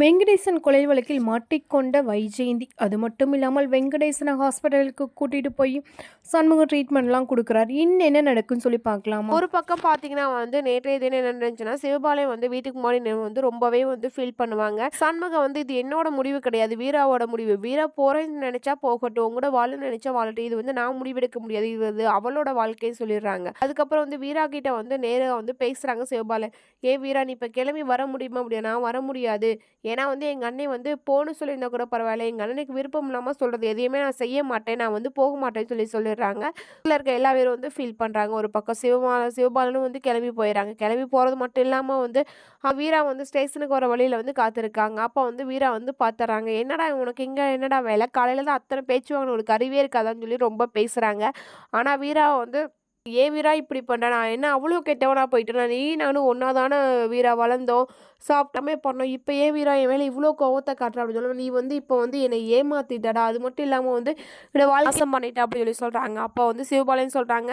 வெங்கடேசன் கொலை வழக்கில் மாட்டிக்கொண்ட வைஜெயந்தி. அது மட்டும் இல்லாமல் வெங்கடேசனை ஹாஸ்பிட்டலுக்கு கூட்டிகிட்டு போய் சண்முக ட்ரீட்மெண்ட்லாம் கொடுக்குறாரு. இன்னும் என்ன நடக்குன்னு சொல்லி பார்க்கலாம்? ஒரு பக்கம் பார்த்தீங்கன்னா வந்து நேற்றைய தினம் என்ன நடந்துச்சுன்னா சிவபாலயம் வந்து வீட்டுக்கு முன்னாடி வந்து ரொம்பவே வந்து ஃபீல் பண்ணுவாங்க. சண்முகம் வந்து இது என்னோட முடிவு கிடையாது வீராவோட முடிவு. வீரா போகிறேன்னு நினச்சா போகட்டும் உங்களோட வாழ நினச்சா வாழட்டும். இது வந்து நான் முடிவெடுக்க முடியாது. இது வந்து அவளோட வாழ்க்கைன்னு சொல்லிடுறாங்க. அதுக்கப்புறம் வந்து வீரா கிட்ட வந்து நேராக வந்து பேசுகிறாங்க சிவபாலன். ஏ வீரா நீ இப்போ கிளம்பி வர முடியுமா? முடியாது நான் வர முடியாது. ஏன்னா வந்து எங்கள் அண்ணன் வந்து போன்னு சொல்லியிருந்தா கூட பரவாயில்ல. எங்கள் அண்ணனுக்கு விருப்பம் இல்லாமல் சொல்கிறது எதையுமே நான் செய்ய மாட்டேன். நான் வந்து போக மாட்டேன்னு சொல்லி சொல்லிடுறாங்க. இதில் இருக்க எல்லா பேரும் வந்து ஃபீல் பண்ணுறாங்க ஒரு பக்கம் சிவபால சிவபாலனும் வந்து கிளம்பி போயிடறாங்க கிளம்பி போகிறது மட்டும் இல்லாமல் வந்து வீரா வந்து ஸ்டேஷனுக்கு வர வழியில் வந்து காத்திருக்காங்க. அப்போ வந்து வீரா வந்து பார்த்துறாங்க என்னடா உனக்கு இங்கே என்னடா வேலை? காலையில் தான் அத்தனை பேச்சு வாங்கின உனக்கு அறிவே இருக்காதான்னு சொல்லி ரொம்ப பேசுகிறாங்க ஆனால் வீரா வந்து ஏன் வீரா இப்படி பண்ணுற நான் என்ன அவ்வளோ கெட்டவனா போயிட்டேன்? நீ நானும் ஒன்றா தானே வீரா வளர்ந்தோம். சாப்பிட்டாமே பண்ணோம் இப்போ ஏன் வீரா என் மேலே இவ்வளோ கோவத்தை காட்டுற அப்படின்னு சொல்லி நீ வந்து இப்போ வந்து என்னை ஏமாத்திட்டடா. அது மட்டும் இல்லாமல் வந்து என்னோட வாசம் பண்ணிட்ட அப்படின்னு சொல்லி சொல்கிறாங்க அப்போ வந்து சிவபாலன் சொல்கிறாங்க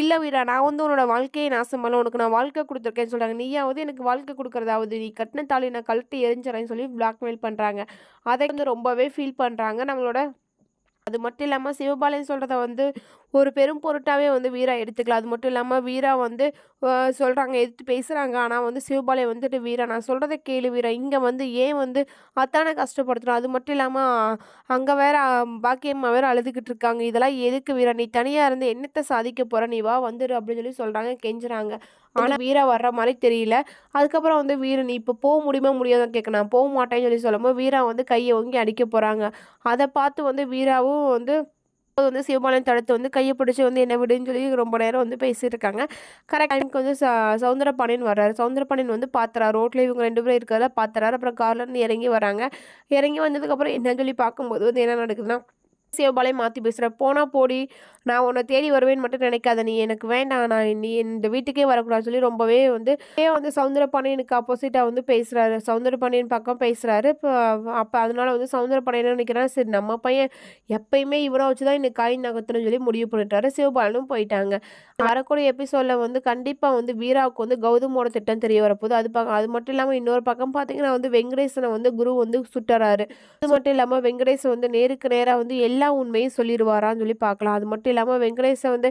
இல்லை வீரா நான் வந்து உன்னோட வாழ்க்கையை நாசம் பண்ணல. உனக்கு நான் வாழ்க்கை கொடுத்துருக்கேன்னு சொல்கிறாங்க நீயாவது எனக்கு வாழ்க்கை கொடுக்குறதாவது நீ கட்டின தாலி நான் கழட்டி எரிஞ்சிடறேன்னு சொல்லி பிளாக்மெயில் பண்ணுறாங்க அதை வந்து ரொம்பவே ஃபீல் பண்ணுறாங்க நம்மளோட. அது மட்டும் இல்லாமல் சிவபாலன் சொல்கிறத வந்து ஒரு பெரும் பொருட்டாகவே வந்து வீரா எடுத்துக்கலாம். அது மட்டும் இல்லாமல் வீரா வந்து சொல்கிறாங்க எதிர்த்து பேசுகிறாங்க ஆனால் வந்து சிவபாலன் வந்துட்டு வீரா. நான் சொல்கிறத கேளு வீரா. இங்கே வந்து ஏன் வந்து அத்தானை கஷ்டப்படுத்துகிறோம் அது மட்டும் இல்லாமல் அங்கே வேற பாக்கியம்மா வேறு அழுதுகிட்டு இருக்காங்க. இதெல்லாம் எதுக்கு வீரா? நீ தனியாக இருந்து என்னத்தை சாதிக்க போகிற நீ வா வந்துடு அப்படின்னு சொல்லி சொல்கிறாங்க கெஞ்சுறாங்க. ஆனால் வீரா வர்ற மாதிரி தெரியல. அதுக்கப்புறம் வந்து வீர நீ இப்போ போக முடியுமா? முடியாதான் கேட்க நான் போக மாட்டேன்னு சொல்லி சொல்லும்போது வீரா வந்து கையை ஓங்கி அடிக்க போகிறாங்க அதை பார்த்து வந்து வீராவும் வந்து அப்போது வந்து சிவபாலன் தடுத்து வந்து கையை பிடிச்சி வந்து என்ன விடுன்னு சொல்லி ரொம்ப நேரம் வந்து பேசிட்டு இருக்காங்க கரெக்ட் டைமுக்கு வந்து ச வர்றாரு. சவுந்தரபாண்டியன் வந்து பார்த்துறா ரோட்டில் இவங்க ரெண்டு பேரும் இருக்கிறத பார்த்துறாரு அப்புறம் கார்ல இருந்து இறங்கி வராங்க. இறங்கி வந்ததுக்கப்புறம் என்னன்னு சொல்லி பார்க்கும்போது வந்து என்ன நடக்குதுன்னா சிவபாலையும் மாற்றி பேசுகிற போனால் போடி நான் உன்னை தேடி வருவேன்னு மட்டும் நினைக்காத. நீ எனக்கு வேண்டாம் நான் நீ இந்த வீட்டுக்கே வரக்கூடாதுன்னு சொல்லி ரொம்பவே வந்து ஏன் வந்து சவுந்தரபாண்டியனுக்கு ஆப்போசிட்டாக வந்து பேசுகிறாரு சவுந்தரபாண்டியன் பக்கம் பேசுகிறாரு இப்போ அப்போ அதனால வந்து சவுந்தரபாண்டியன் என்ன நினைக்கிறாரு சரி நம்ம பையன் எப்பயுமே இவனை வச்சு தான் இன்னைக்கு காய் நகர்த்தணும்னு சொல்லி முடிவு பண்ணிட்டாரு. சிவபாலனும் போயிட்டாங்க. வரக்கூடிய எபிசோடில் வந்து கண்டிப்பாக வந்து வீராவுக்கு வந்து கௌதமோட திட்டம் தெரிய வரப்போகுது. அது பக்கம் அது மட்டும் இல்லாமல் இன்னொரு பக்கம் பார்த்தீங்கன்னா வந்து வெங்கடேசனை வந்து குரு வந்து சுட்டுறாரு. அது மட்டும் இல்லாமல் வெங்கடேசன் வந்து நேருக்கு நேராக வந்து எல்லா உண்மையும் சொல்லிடுவாரான்னு சொல்லி பார்க்கலாம். அது மட்டும் இல்லாமல் வெங்கடேஷை வந்து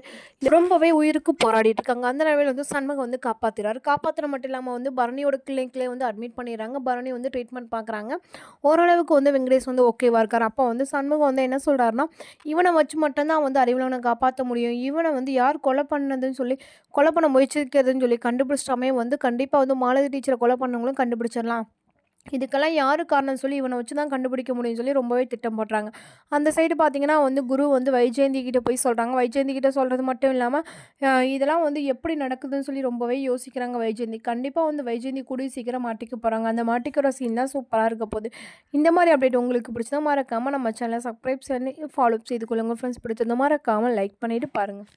ரொம்பவே உயிருக்கு போராடிட்டு இருக்காங்க. அந்த நிலையில் வந்து சண்முகம் வந்து காப்பாத்துறாரு. காப்பாத்துற மட்டும் இல்லாமல் வந்து பரணியோட கிளினிக்லேயே வந்து அட்மிட் பண்ணிடுறாங்க. பரணி வந்து ட்ரீட்மெண்ட் பார்க்குறாங்க ஓரளவுக்கு வந்து வெங்கடேஷ் வந்து ஓகேவா இருக்கார். அப்போ வந்து சண்முகம் வந்து என்ன சொல்கிறாருன்னா இவனை வச்சு மட்டும்தான் வந்து அறிவுலவனை காப்பாற்ற முடியும். இவனை வந்து யார் கொலை பண்ணதுன்னு சொல்லி கொலை பண்ண முயற்சிக்கிறதுன்னு சொல்லி கண்டுபிடிச்சிட்டாமே வந்து கண்டிப்பாக வந்து மாலதி டீச்சரை கொலை பண்ணவங்களும் கண்டுபிடிச்சிடலாம். இதுக்கெல்லாம் யார் காரணம் சொல்லி இவனை வச்சு தான் கண்டுபிடிக்க முடியும்னு சொல்லி ரொம்பவே திட்டம் போடுறாங்க. அந்த சைடு பார்த்தீங்கன்னா வந்து குரு வந்து வைஜெயந்தி கிட்டே போய் சொல்கிறாங்க வைஜெயந்தி கிட்டே சொல்கிறது மட்டும் இல்லாமல் இதெல்லாம் வந்து எப்படி நடக்குதுன்னு சொல்லி ரொம்பவே யோசிக்கிறாங்க வைஜெயந்தி. கண்டிப்பாக வந்து வைஜெயந்தி கூடிய சீக்கிரம் மாட்டிக்க போகிறாங்க அந்த மாட்டிக்கிற சீன் தான் சூப்பராக இருக்க போகுது. இந்த மாதிரி அப்டேட் உங்களுக்கு பிடிச்சதா மறக்காமல் நம்ம சேனலை சப்ஸ்கிரைப் பண்ணி ஃபாலோ செய்து கொள்ளுங்கள் ஃப்ரெண்ட்ஸ் பிடிச்சது மறக்காமல் லைக் பண்ணிவிட்டு பாருங்கள்